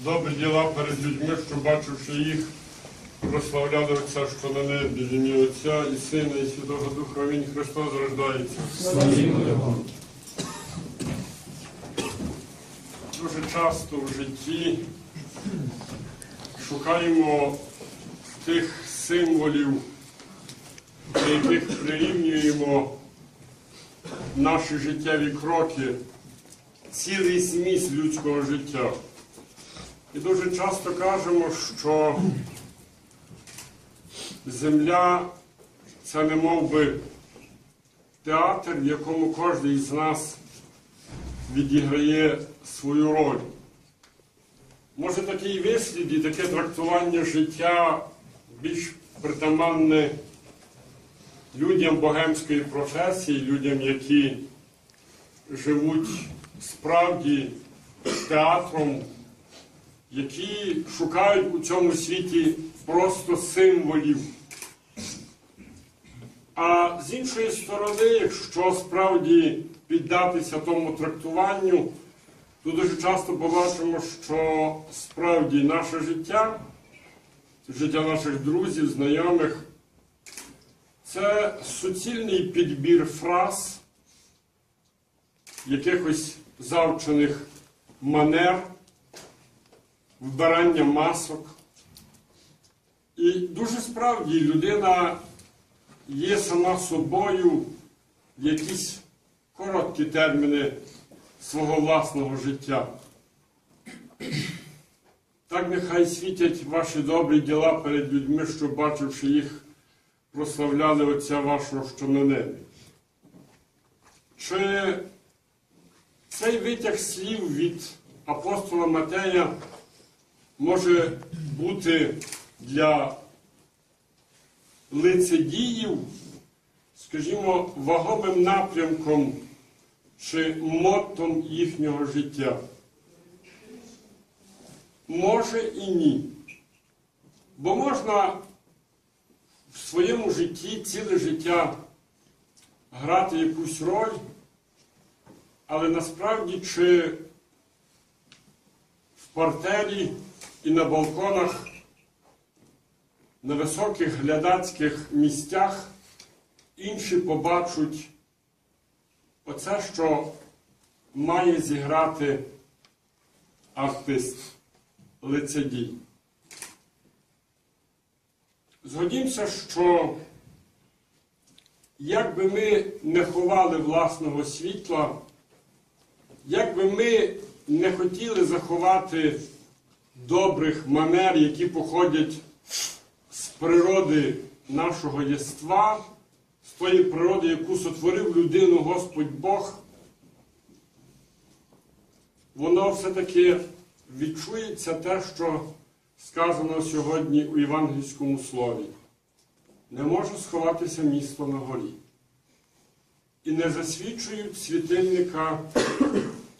добрі діла перед людьми, що бачивши їх, прославляли Отця, що на небі, ім'я Отця і Сина, і Святого Духа. Амінь. Христос рождається. Дуже часто в житті шукаємо тих символів, до яких прирівнюємо наші життєві кроки, цілий зміст людського життя. І дуже часто кажемо, що земля це не мов би театр, в якому кожен з нас відіграє свою роль. Може такий вислід і таке трактування життя більш притаманне людям богемської професії, людям, які живуть справді театром, які шукають у цьому світі просто символів. А з іншої сторони, якщо справді піддатися тому трактуванню, то дуже часто побачимо, що справді наше життя, життя наших друзів, знайомих, це суцільний підбір фраз, якихось завчених манер, вбирання масок. І дуже справді людина є сама собою в якісь короткі терміни свого власного життя. Так нехай світять ваші добрі діла перед людьми, що, бачивши їх, прославляли Отця вашого, що на небі. Чи цей витяг слів від апостола Матея може бути для лицедіїв, скажімо, вагомим напрямком чи мотом їхнього життя? Може і ні. Бо можна в своєму житті ціле життя грати якусь роль, але насправді чи в партері і на балконах, на високих глядацьких місцях інші побачать оце, що має зіграти артист, лицедій. Згодімося, що як би ми не ховали власного світла, як би ми не хотіли заховати добрих манер, які походять з природи нашого єства, з тої природи, яку сотворив людину Господь Бог, воно все-таки відчується те, що сказано сьогодні у євангельському слові. Не може сховатися місто на горі. І не засвічують світильника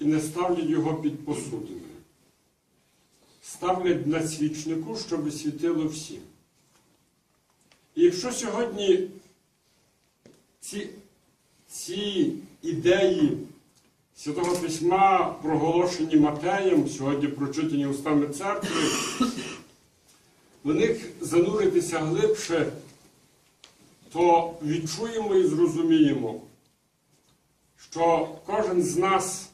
і не ставлять його під посудиною. Ставлять на свічнику, щоб світило всім. І якщо сьогодні ці, ці ідеї Святого Письма, проголошені Матеєм, сьогодні прочитані устами церкви, в них зануритися глибше, то відчуємо і зрозуміємо, що кожен з нас,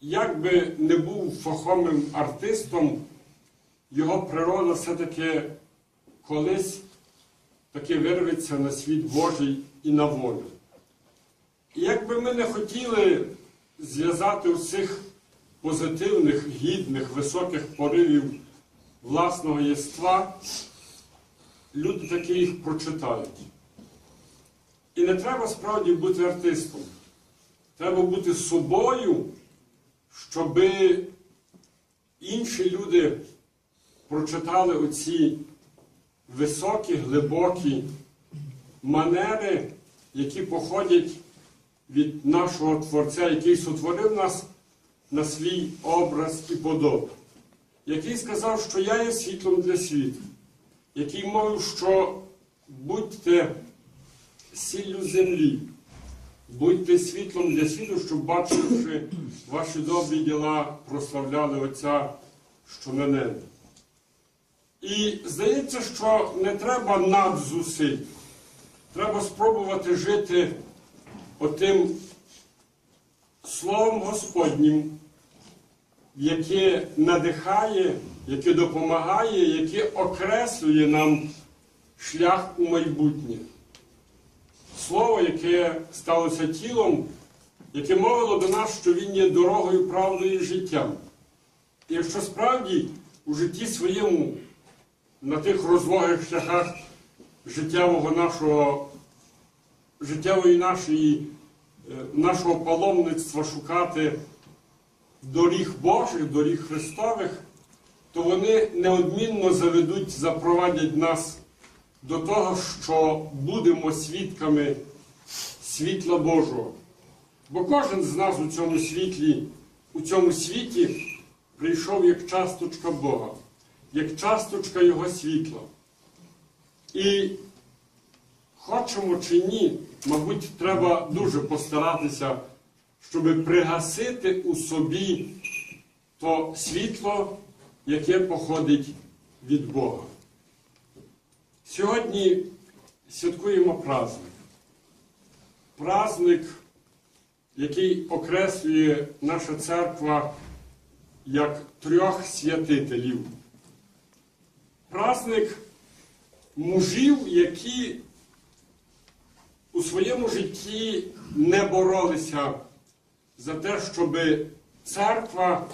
як би не був фаховим артистом, його природа все-таки колись таки вирветься на світ Божий і на волю. І як би ми не хотіли зв'язати усіх позитивних, гідних, високих поривів власного єства, люди таки їх прочитають. І не треба справді бути артистом. Треба бути собою, щоб інші люди прочитали оці високі, глибокі манери, які походять від нашого Творця, який сотворив нас на свій образ і подобу, який сказав, що я є світлом для світу, який мовив, що будьте сіллю землі, будьте світлом для світу, щоб, бачивши ваші добрі діла, прославляли Отця, що на небі. І здається, що не треба надзусиль. Треба спробувати жити отим Словом Господнім, яке надихає, яке допомагає, яке окреслює нам шлях у майбутнє. Слово, яке сталося тілом, яке мовило до нас, що Він є дорогою, правдою і життям. І якщо справді у житті своєму, на тих розвогих шляхах життєвого нашого, життєвої нашої, е, нашого паломництва шукати доріг Божих, доріг Христових, то вони неодмінно заведуть, запровадять нас до того, що будемо свідками світла Божого. Бо кожен з нас у цьому світлі, у цьому світі прийшов як часточка Бога, як часточка Його світла. І хочемо чи ні, мабуть, треба дуже постаратися, щоб пригасити у собі то світло, яке походить від Бога. Сьогодні святкуємо праздник. Праздник, який окреслює наша церква як трьох святителів. Праздник мужів, які у своєму житті не боролися за те, щоб церква,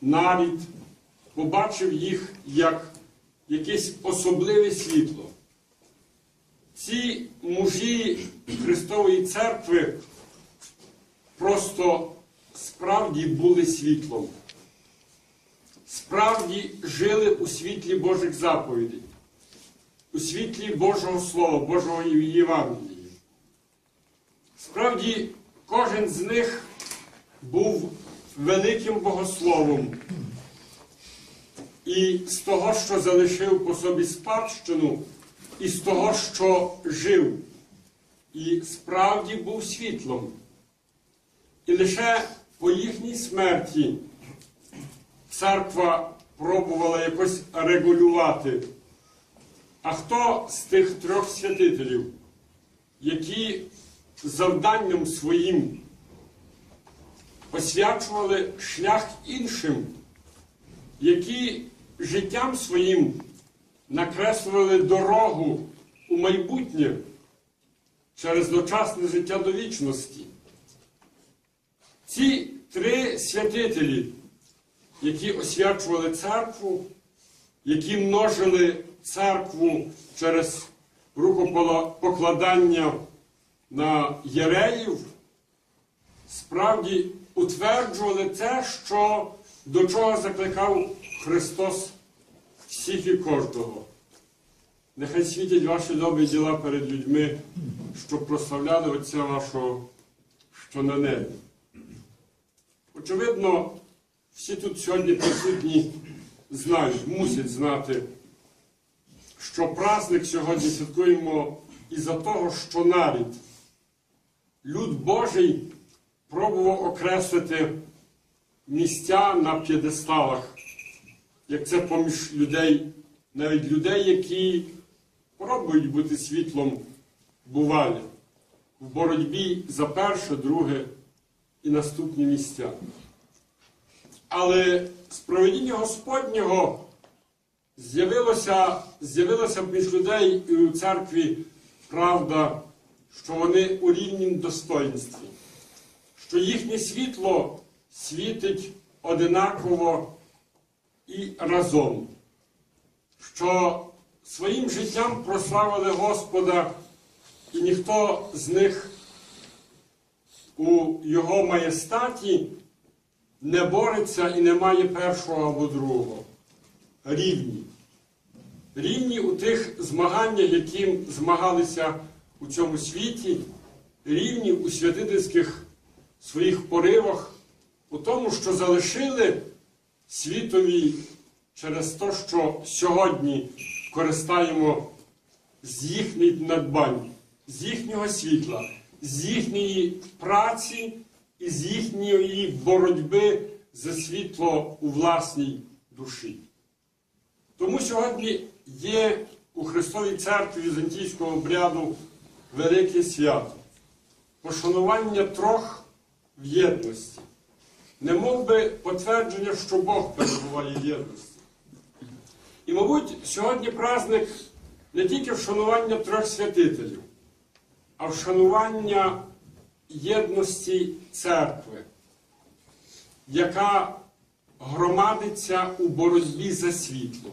нарід побачив їх як якесь особливе світло. Ці мужі Христової церкви просто справді були світлом, справді жили у світлі Божих заповідей, у світлі Божого Слова, Божого Євангелії. Справді, кожен з них був великим богословом. І з того, що залишив по собі спадщину, і з того, що жив, і справді був світлом. І лише по їхній смерті церква пробувала якось регулювати. А хто з тих трьох святителів, які завданням своїм освячували шлях іншим, які життям своїм накреслювали дорогу у майбутнє через дочасне життя до вічності. Ці три святителі, які освячували церкву, які множили церкву через рукопокладання на єреїв, справді утверджували те, що до чого закликав Христос всіх і кожного. Нехай світять ваші добрі діла перед людьми, щоб прославляли Отця вашого, що на небі. Очевидно, всі тут сьогодні присутні знають, мусять знати, що праздник сьогодні святкуємо із-за того, що навіть люд Божий пробував окреслити місця на п'єдесталах, як це поміж людей, навіть людей, які пробують бути світлом, бувалі в боротьбі за перше, друге і наступні місця. Але з проведіння Господнього з'явилося, з'явилося між людей і у церкві правда, що вони у рівнім достоїнстві, що їхнє світло світить одинаково і разом, що своїм життям прославили Господа, і ніхто з них у Його маєстаті не бореться і не має першого або другого. Рівні. Рівні у тих змаганнях, яким змагалися у цьому світі, рівні у святительських своїх поривах, у тому, що залишили світові через те, що сьогодні користаємо з їхніх надбань, з їхнього світла, з їхньої праці і з їхньої боротьби за світло у власній душі. Тому сьогодні є у Христовій церкві візантійського обряду велике свято, пошанування трьох в єдності, немов би потвердження, що Бог перебуває в єдності. І, мабуть, сьогодні праздник не тільки вшанування трьох святителів, а вшанування єдності церкви, яка громадиться у боротьбі за світло.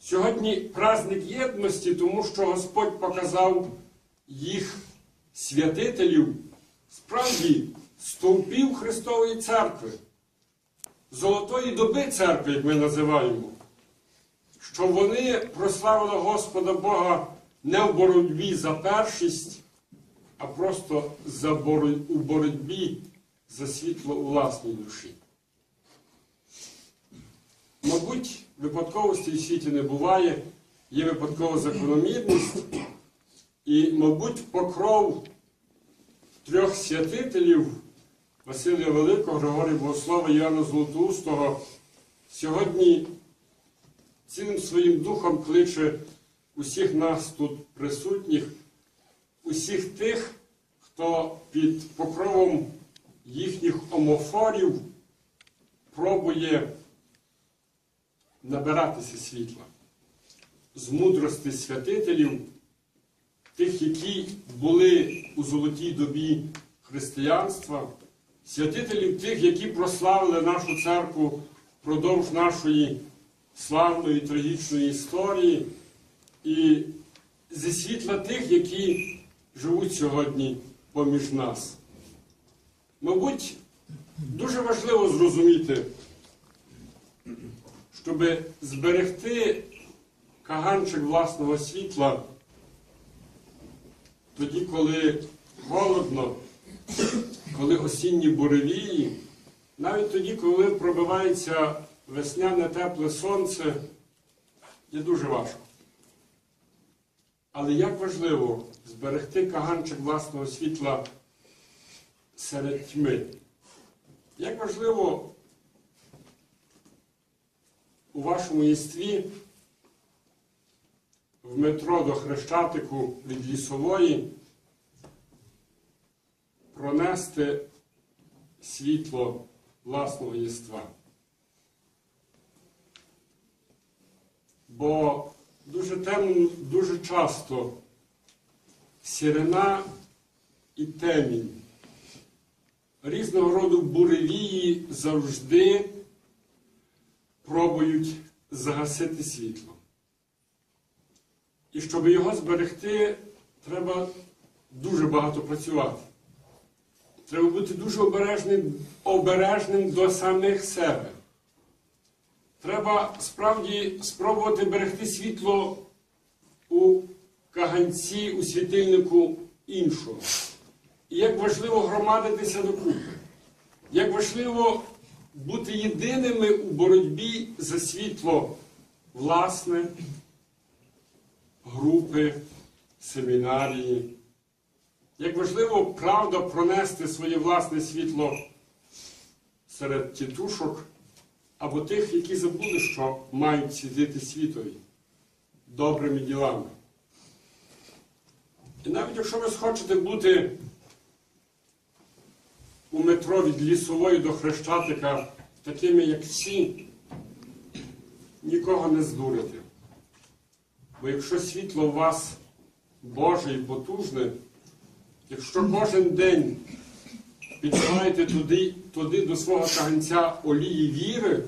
Сьогодні праздник єдності, тому що Господь показав їх святителів, справді стовпів Христової церкви, золотої доби церкви, як ми називаємо, що вони прославили Господа Бога не в боротьбі за першість, а просто за боро- у боротьбі за світло у власній душі. Мабуть, випадковості в світі не буває, є випадкова закономірність, і, мабуть, покров трьох святителів Василія Великого, Григорія Богослова і Іоанна Золотоустого сьогодні цілим своїм духом кличе усіх нас тут присутніх, усіх тих, хто під покровом їхніх омофорів пробує набиратися світла. З мудрости святителів, тих, які були у золотій добі християнства, святителів тих, які прославили нашу церкву впродовж нашої славної трагічної історії, і зі світла тих, які живуть сьогодні поміж нас. Мабуть, дуже важливо зрозуміти, щоб зберегти каганчик власного світла тоді, коли холодно, коли осінні буревії, навіть тоді, коли пробивається весняне тепле сонце, є дуже важко. Але як важливо зберегти каганчик власного світла серед тьми? Як важливо у вашому єстві в метро до Хрещатику від лісової пронести світло власного єства. Бо дуже темно, дуже часто сірена і темінь, різного роду буревії завжди пробують загасити світло. І щоб його зберегти, треба дуже багато працювати. Треба бути дуже обережним, обережним до самих себе. Треба справді спробувати берегти світло у каганці, у світильнику іншого. І як важливо громадитися докупи, як важливо бути єдиними у боротьбі за світло власне, групи, семінарії. Як важливо правда пронести своє власне світло серед тітушок або тих, які забули, що мають світити світові добрими ділами. І навіть якщо ви схочете бути у метро від лісової до Хрещатика такими, як всі, нікого не здурите. Бо якщо світло у вас Боже і потужне, якщо кожен день підсилаєте туди, туди до свого каганця олії віри,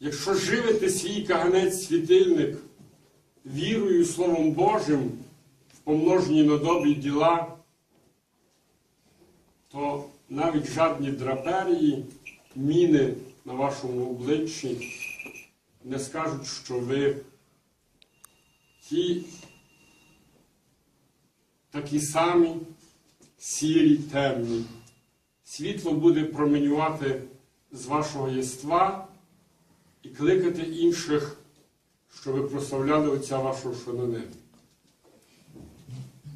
якщо живете свій каганець світильник вірою Словом Божим в помноженні на добрі діла, то навіть жадні драперії, міни на вашому обличчі не скажуть, що ви ті такі самі сірі, темні. Світло буде променювати з вашого єства і кликати інших, щоб прославляли Отця вашого, що.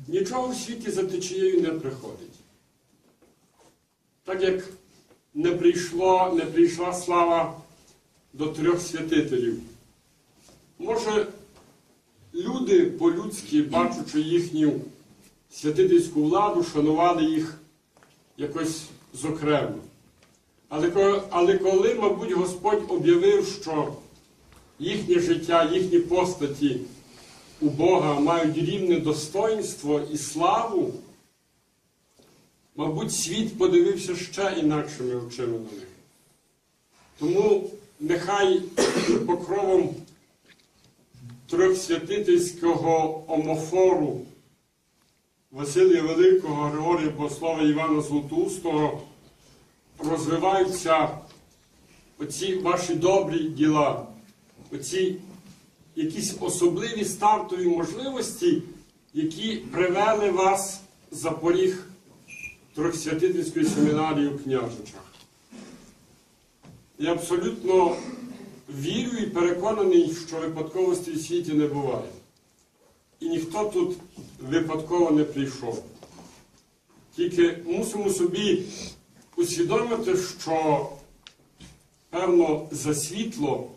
Нічого в світі за течією не приходить. Так як не, прийшло, не прийшла слава до трьох святителів. Може, люди по-людськи, бачучи їхню святительську владу, шанували їх якось зокрема. Але, але коли, мабуть, Господь об'явив, що їхнє життя, їхні постаті у Бога мають рівне достоинство і славу, мабуть, світ подивився ще інакшими очима на них. Тому нехай покровом трьохсвятительського омофору Василія Великого, Григорія Богослова Івана Златоустого розвиваються оці ваші добрі діла, оці якісь особливі стартові можливості, які привели вас за поріг Трьохсвятительської семінарії у княжичах. Я абсолютно вірю і переконаний, що випадковості в світі не буває. І ніхто тут випадково не прийшов. Тільки мусимо собі усвідомити, що певно за світло,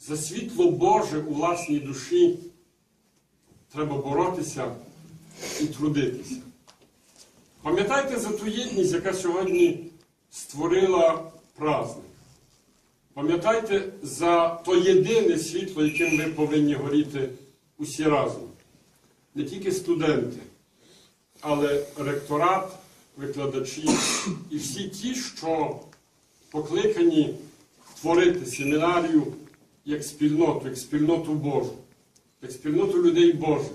за світло Боже у власній душі треба боротися і трудитися. Пам'ятайте за ту єдність, яка сьогодні створила праздник. Пам'ятайте за то єдине світло, яким ви повинні горіти усі разом. Не тільки студенти, але ректорат, викладачі і всі ті, що покликані творити семінарію як спільноту, як спільноту Божу, як спільноту людей Божих,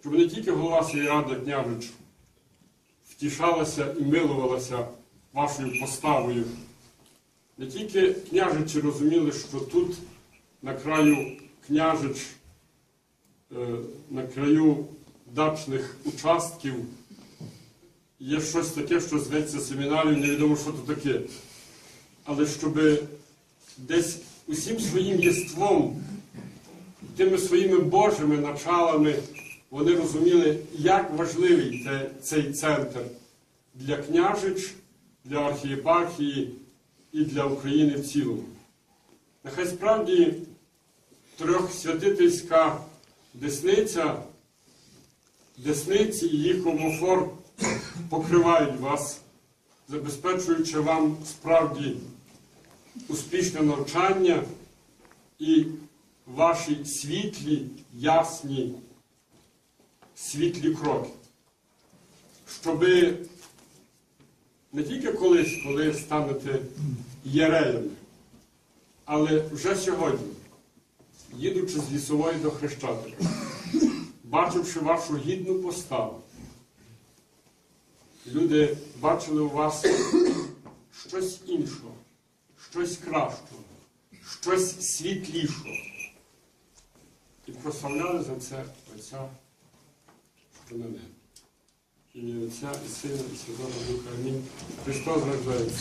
щоб не тільки голова сільради княжич втішалася і милувалася вашою поставою. Не тільки княжичі розуміли, що тут, на краю княжич, на краю дачних участків, є щось таке, що зветься семінарією, невідомо, що це таке. Але щоб десь усім своїм єством, тими своїми Божими началами, вони розуміли, як важливий цей центр для княжич, для архієпархії і для України в цілому. Нехай справді трьохсвятительська десниця, десниці і їх омофор покривають вас, забезпечуючи вам справді успішне навчання і ваші світлі, ясні, світлі кроки. Щоби не тільки колись, коли станете єреями, але вже сьогодні, їдучи з лісової до Хрещатика, бачивши вашу гідну поставу, люди бачили у вас щось іншого, щось кращого, щось світлішого. І прославляли за це Отця, на небі. Отця і Сина, і Святого Духа. Амінь. Христос рождається.